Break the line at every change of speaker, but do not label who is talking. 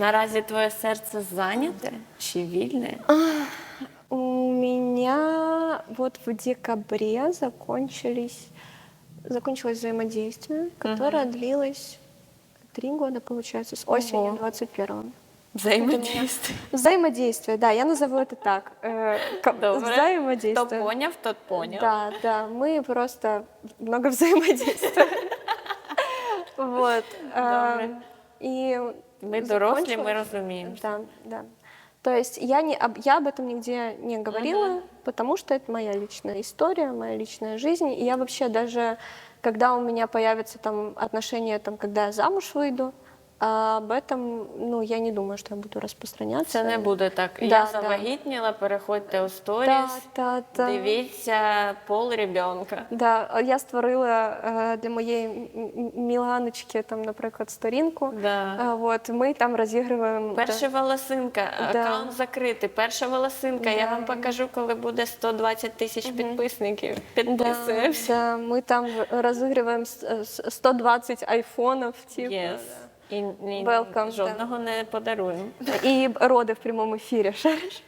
Наразі твоє серце зайняте чи вільне?
У меня вот в декабре закончились, закончилось взаимодействие, которое длилось три года, получается, с осени
Ого.
21
Взаємодійствие.
Взаимодействие, да, я назову это так. э, ка-
Добре. Хто
Взаимодействие.
поняв, тот поняв.
Да, да, мы просто много взаимодействуем. Вот. а,
Добре.
И
Ми дорослі, ми
закончилось-
розуміємо.
Да, да. То есть я, не, об- я об этом нигде не говорила, потому что это моя личная история, моя личная жизнь. И я вообще даже, когда у меня появятся там отношения, там, когда я замуж выйду, а об этом, ну, я не думаю, что я буду распространяться.
Це не буде так.
Да,
Я
да.
завагітніла, переходьте у
Да,
сторіс,
да, да.
дивіться пол ребенка.
Да, я створила е, для моєї Міланочки, там, наприклад, сторінку.
Да.
Е, От, ми там розігруємо.
Перша волосинка,
Да.
аккаунт закритий. Перша волосинка. Я вам покажу, коли буде 120 тисяч підписників.
Да,
Підписуємося.
да, ми там розігруємо с- с- 120 айфонів, типу,
Yes. І, і
Welcome,
жодного не подаруємо.
і роди в прямому ефірі. Шариш?